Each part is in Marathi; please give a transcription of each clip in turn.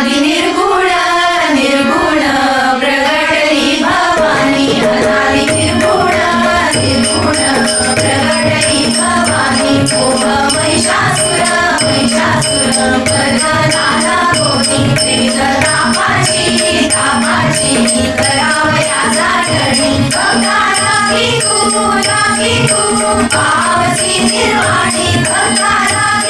अनादि निर्गुण निर्गुण प्रगटली भवानी. अनादि निर्गुण निर्गुण प्रगटली भवानी. ओम महिषासुर महिषासुर प्रधानाला होती तापाची तापाची करावया जागणी तू निर्वाणी तू पावसी निर्वाणी.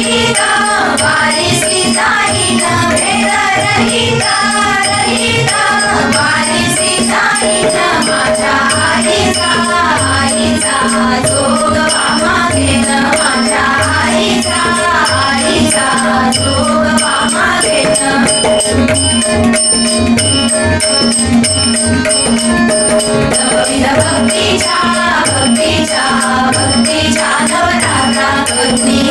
रहित वारिसी जाईन भेद रहित रहित वारिसी जाईन माझ्या आईचा आईचा जोग मागेन माझ्या आईचा आईचा जोग मागेन नवविध भक्तीच्या भक्तीच्या भक्तीच्या नवरात्रा करुणी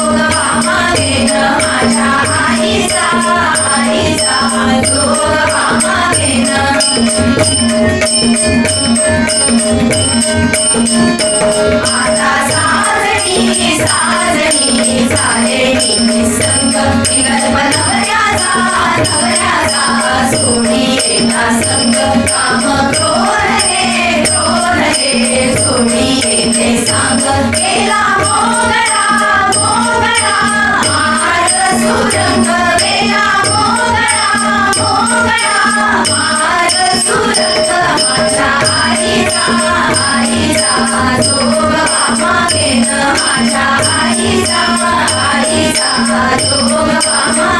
जोग मागेन माझ्या आईचा साजणी साजणी साजणी. माझ्या आईचा आईचा जोग बाबा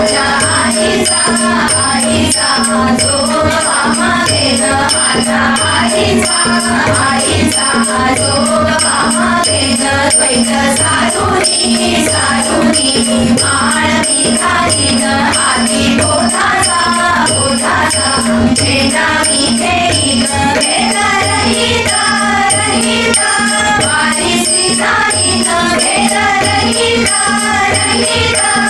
जोगवा मागुनी भेटीला जाऊनी नवस नवस मारवारी भेटीला एका एकवडे एकवडे जनार्दन देवीला जन्म वर्णाचा वर्णाचा फेरा मी चुकविला जन्म वर्णाचा वर्णाचा फेरा मी चुकविला माझ्या आईचा आईचा जोग मागेन माझ्या आईचा आईचा जोग मागेन द्वैत सारुनी सारुनी माळ मी घालीन हाती बोधाचा बोधाचा भेटा मी घेईन भेट रहित रहित वारिसी जाईन भेट रहित रहित वारिसी